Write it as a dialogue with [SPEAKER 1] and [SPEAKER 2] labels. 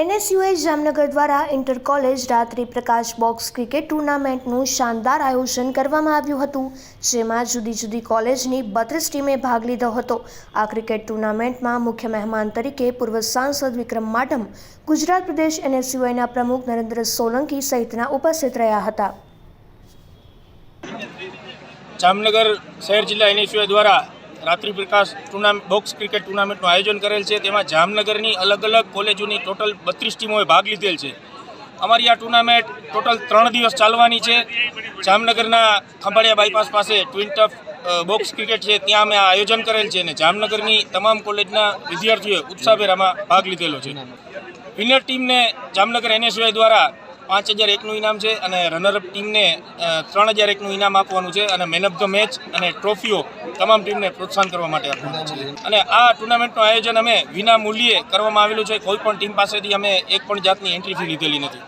[SPEAKER 1] NSUI Jamnagar દ્વારા inter college રાત્રિ પ્રકાશ box cricket ટુર્નામેન્ટનું શાનદાર આયોજન કરવામાં આવ્યું હતું, જેમાં જુદી જુદી કોલેજની બત્રીસ ટીમે ભાગ લીધો હતો. આ ક્રિકેટ ટુર્નામેન્ટમાં મુખ્ય મહેમાન તરીકે પૂર્વ સાંસદ વિક્રમ માડમ, ગુજરાત પ્રદેશ એનએસયુઆઈના પ્રમુખ નરેન્દ્ર સોલંકી સહિતના ઉપસ્થિત રહ્યા હતા.
[SPEAKER 2] જામનગર શહેર જિલ્લા એનએસયુઆઈ દ્વારા રાત્રિ પ્રકાશ ટુર્નામેન્ટ, બોક્સ ક્રિકેટ ટુર્નામેન્ટનું આયોજન કરેલ છે. તેમાં જામનગરની અલગ અલગ કોલેજોની ટોટલ બત્રીસ ટીમોએ ભાગ લીધેલ છે. અમારી આ ટુર્નામેન્ટ ટોટલ ત્રણ દિવસ ચાલવાની છે. જામનગરના ખંભાળિયા બાયપાસ પાસે ટ્વિન ટફ બોક્સ ક્રિકેટ છે. ત્યાં અમે આ આયોજન કરેલ છે અને જામનગરની તમામ કોલેજના વિદ્યાર્થીઓએ ઉત્સાહભેર આમાં ભાગ લીધેલો છે. વિનર ટીમને જામનગર એનએસયુઆઈ દ્વારા પાંચ હજાર એકનું ઇનામ છે અને રનરઅપ ટીમને ત્રણ હજાર એકનું ઇનામ આપવાનું છે અને મેન ઓફ ધ મેચ અને ટ્રોફીઓ તમામ ટીમને પ્રોત્સાહન કરવા માટે આપવાના છે. અને આ ટુર્નામેન્ટનું આયોજન અમે વિના મૂલ્યે કરવામાં આવેલું છે. કોઈ પણ ટીમ પાસેથી અમે એક પણ જાતની એન્ટ્રી ફી લીધેલી નથી.